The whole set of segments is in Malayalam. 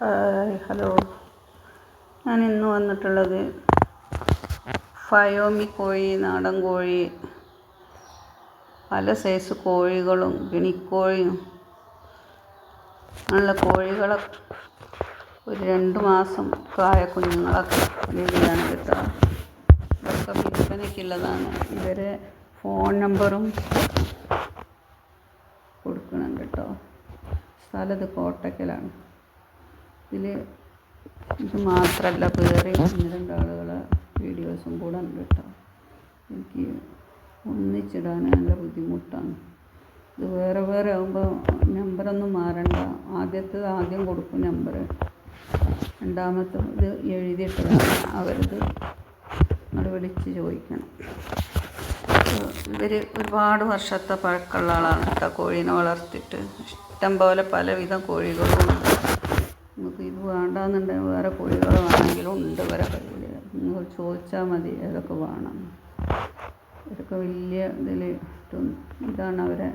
Hi hello. ഞാൻ ഇന്ന് വന്നിട്ടുള്ളത് ഫയോമി കോഴി നാടൻ കോഴി പല സൈസ് കോഴികളും ഗിണിക്കോഴിയും ഉള്ള കോഴികളെ ഒരു രണ്ട് മാസം പ്രായ കുഞ്ഞുങ്ങളൊക്കെ രീതിയാണ് കിട്ടുക. ഇതൊക്കെ വിൽപ്പനയ്ക്കുള്ളതാണ്. ഇവരെ ഫോൺ നമ്പറും കൊടുക്കണം കേട്ടോ. സ്ഥലത്ത് കോട്ടക്കലാണ്. ഇതിൽ ഇത് മാത്രമല്ല വേറെ ഒന്ന് ആളുകളെ വീഡിയോസും കൂടെ ഉണ്ട് കേട്ടോ. എനിക്ക് ഒന്നിച്ചിടാൻ നല്ല ബുദ്ധിമുട്ടാണ്. ഇത് വേറെ വേറെ ആകുമ്പോൾ നമ്പറൊന്നും മാറണ്ട. ആദ്യത്തേത് ആദ്യം കൊടുക്കും നമ്പർ രണ്ടാമത്തെ ഇത് എഴുതിയിട്ടതാണ് അവരത് നമ്മൾ വിളിച്ച് ചോദിക്കണം. ഇവർ ഒരുപാട് വർഷത്തെ പഴക്കമുള്ള ആളാണ് കേട്ടോ. കോഴീനെ വളർത്തിയിട്ട് ഇഷ്ടം പോലെ പലവിധം കോഴികളും നമുക്ക് ഇത് വേണ്ടാന്നുണ്ടെങ്കിൽ വേറെ കോഴികൾ വേണമെങ്കിലും ഉണ്ട് ഇവരെ കയ്യിൽ നിങ്ങൾ ചോദിച്ചാൽ മതി ഏതൊക്കെ വേണം. ഇതൊക്കെ വലിയ ഇതിൽ ഇതാണ് അവരെ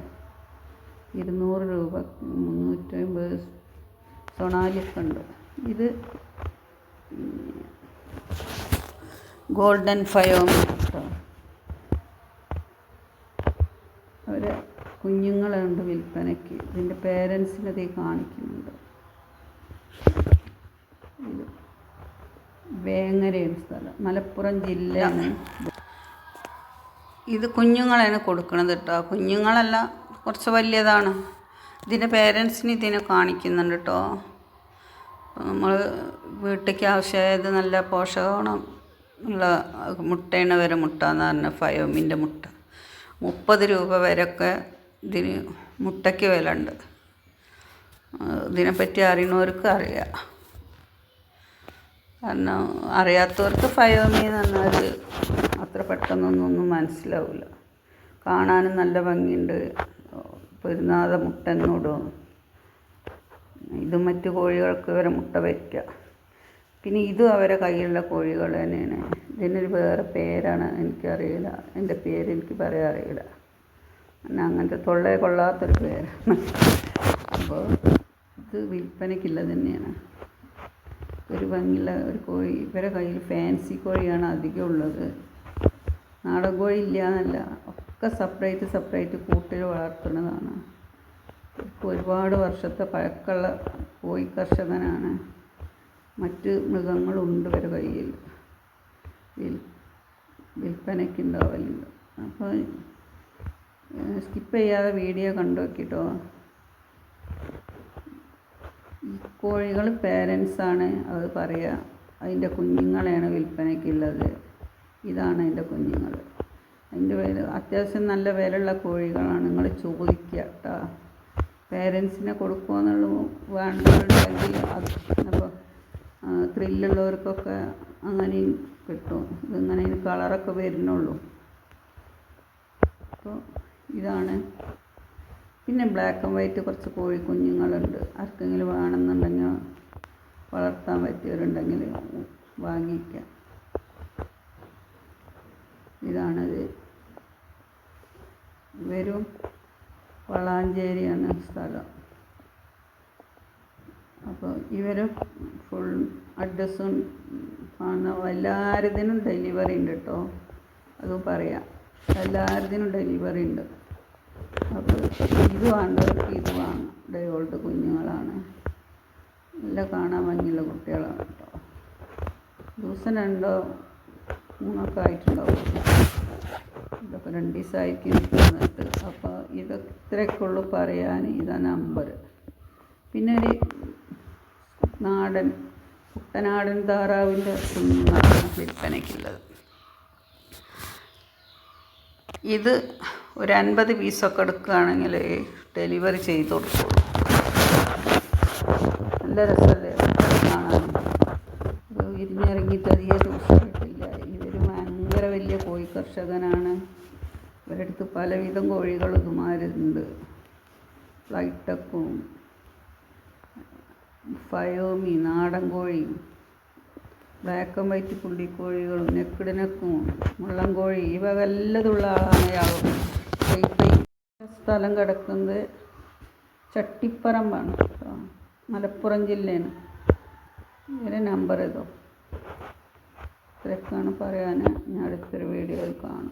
ഇരുന്നൂറ് രൂപ മുന്നൂറ്റമ്പത് സൊണാലിയൊക്കെ ഉണ്ട്. ഇത് ഗോൾഡൻ ഫയോ അവരെ കുഞ്ഞുങ്ങളുണ്ട് വിൽപ്പനയ്ക്ക്. ഇതിന്റെ പേരൻസിനെ ഇത് കാണിക്കുന്നുണ്ട്. വേങ്ങരയാണ് സ്ഥലം. മലപ്പുറം ജില്ലയാണ് ഇത് കുഞ്ഞുങ്ങളാണ് കൊടുക്കണത് കേട്ടോ. കുഞ്ഞുങ്ങളല്ല കുറച്ച് വലിയതാണ്. ഇതിന്റെ പേരൻസിന് ഇതിനെ കാണിക്കുന്നുണ്ട് കേട്ടോ. നമ്മൾ വീട്ടിലേക്ക് ആവശ്യമായത് നല്ല പോഷകഗുണം ഉള്ള മുട്ടയാണ് വരെ മുട്ട എന്ന് പറഞ്ഞ ഫയോമിന്റെ മുട്ട. മുപ്പത് രൂപ വരെയൊക്കെ ഇതിന് മുട്ടയ്ക്ക് വില ഉണ്ട് ഇതിനെപ്പറ്റി അറിയുന്നവർക്ക് അറിയാം. കാരണം അറിയാത്തവർക്ക് ഫയോമി എന്ന് പറഞ്ഞാൽ അത്ര പെട്ടെന്നൊന്നും മനസ്സിലാവില്ല. കാണാനും നല്ല ഭംഗിയുണ്ട്. പെരുന്നാത മുട്ട ഇതും മറ്റു കോഴികൾക്ക് ഇവരെ മുട്ട വയ്ക്കുക പിന്നെ ഇതും അവരെ കയ്യിലുള്ള കോഴികൾ തന്നെയാണ്. ഇതിനൊരു വേറെ പേരാണ് എനിക്കറിയില്ല. എന്റെ പേര് എനിക്ക് പറയാൻ അറിയില്ല. അങ്ങനത്തെ തൊള്ളയെ കൊള്ളാത്തൊരു പേരാണ്. അപ്പോൾ ഇത് തന്നെയാണ്. ഒരു ഭംഗിയുള്ള ഒരു കോഴി ഇവരെ കയ്യിൽ ഫാൻസി കോഴിയാണ് അധികം ഉള്ളത്. നാടൻ കോഴി ഇല്ല എന്നല്ല ഒക്കെ സെപ്പറേറ്റ് സെപ്പറേറ്റ് കൂട്ടിൽ വളർത്തുന്നതാണ്. ഒരുപാട് വർഷത്തെ പഴക്കമുള്ള കോഴി കർഷകനാണ്. മറ്റ് മൃഗങ്ങളുണ്ട് ഇവരെ കയ്യിൽ. വിൽ വിൽപ്പനയ്ക്ക് ഉണ്ടാവലുണ്ട്. അപ്പോൾ സ്കിപ്പ് ചെയ്യാതെ വീഡിയോ കണ്ടു നോക്കിട്ടോ. കോഴികൾ പേരൻസാണ് അത് പറയുക അതിന്റെ കുഞ്ഞുങ്ങളെയാണ് വിൽപ്പനയ്ക്കുള്ളത്. ഇതാണ് അതിന്റെ കുഞ്ഞുങ്ങൾ. അതിന്റെ വില അത്യാവശ്യം നല്ല വിലയുള്ള കോഴികളാണ്. നിങ്ങൾ ചോദിക്കുക കേട്ടോ. പേരൻസിനെ കൊടുക്കുമെന്നുള്ള വേണ്ടവരുണ്ടെങ്കിൽ അത് അപ്പോൾ ത്രില്ലുള്ളവർക്കൊക്കെ അങ്ങനെയും കിട്ടും. ഇതിങ്ങനെ കളറൊക്കെ വരുന്നുള്ളൂ. അപ്പോൾ ഇതാണ് പിന്നെ ബ്ലാക്ക് ആൻഡ് വൈറ്റ് കുറച്ച് കോഴിക്കുഞ്ഞുങ്ങളുണ്ട് ആർക്കെങ്കിലും വേണമെന്നുണ്ടെങ്കിൽ വളർത്താൻ പറ്റിയവരുണ്ടെങ്കിൽ വാങ്ങിക്കാം. ഇതാണത്. വരും വളാഞ്ചേരിയാണ് സ്ഥലം. അപ്പോൾ ഇവർ ഫുൾ അഡ്രസ്സും കാണുന്ന എല്ലാവരുതിനും ഡെലിവറി ഉണ്ട് കേട്ടോ. അതും പറയാം. എല്ലാവരുതിനും ഡെലിവറി ഉണ്ട്. അപ്പോൾ ഇത് വേണ്ടവർക്ക് ഇത് വാങ്ങാം ഡയോൾട്ട് കുഞ്ഞുങ്ങളാണ്. നല്ല കാണാൻ ഭംഗിയുള്ള കുട്ടികളാണ് കേട്ടോ. ദിവസം രണ്ടോ മൂന്നൊക്കെ ആയിട്ടുണ്ടാവും. ഇതൊക്കെ രണ്ട് ദിവസമായിരിക്കും നിന്നിട്ട് അപ്പോൾ ഇതൊക്കെ ഇത്രയൊക്കെ ഉള്ളൂ പറയാൻ. ഇതാ നമ്പർ. പിന്നെ ഒരു നാടൻ കുട്ടനാടൻ താറാവിന്റെ കുഞ്ഞുങ്ങളാണ് വിൽപ്പനയ്ക്കുള്ളത്. ഇത് ഒരു അൻപത് പീസൊക്കെ എടുക്കുകയാണെങ്കിൽ ഡെലിവറി ചെയ്ത് കൊടുക്കുള്ളൂ നല്ല രസമല്ലേ? കാണാൻ. ഇത് വിരിഞ്ഞിറങ്ങിയിട്ട് അധികം ദിവസമായിട്ടില്ല ഇവർ ഭയങ്കര വലിയ കോഴി കർഷകനാണ്. ഇവരടുത്ത് പലവിധം കോഴികൾ ഇതുമാരുണ്ട്. ഫ്ലൈറ്റക്കും ഫയോമി നാടൻ കോഴി ബ്ലാക്ക് ആൻഡ് വൈറ്റ് പുള്ളിക്കോഴികളും നെക്കിടനക്കും മുള്ളൻ കോഴി ഇവ വല്ലതുള്ള ആളാണ് ഈ സ്ഥലം കിടക്കുന്നത് ചട്ടിപ്പറമ്പാണ് മലപ്പുറം ജില്ലയാണ്. ഇവരെ നമ്പർ ഇതോ ഇത്രയൊക്കെയാണ് പറയാൻ ഞാൻ അടുത്തൊരു വീഡിയോയിൽ കാണാം.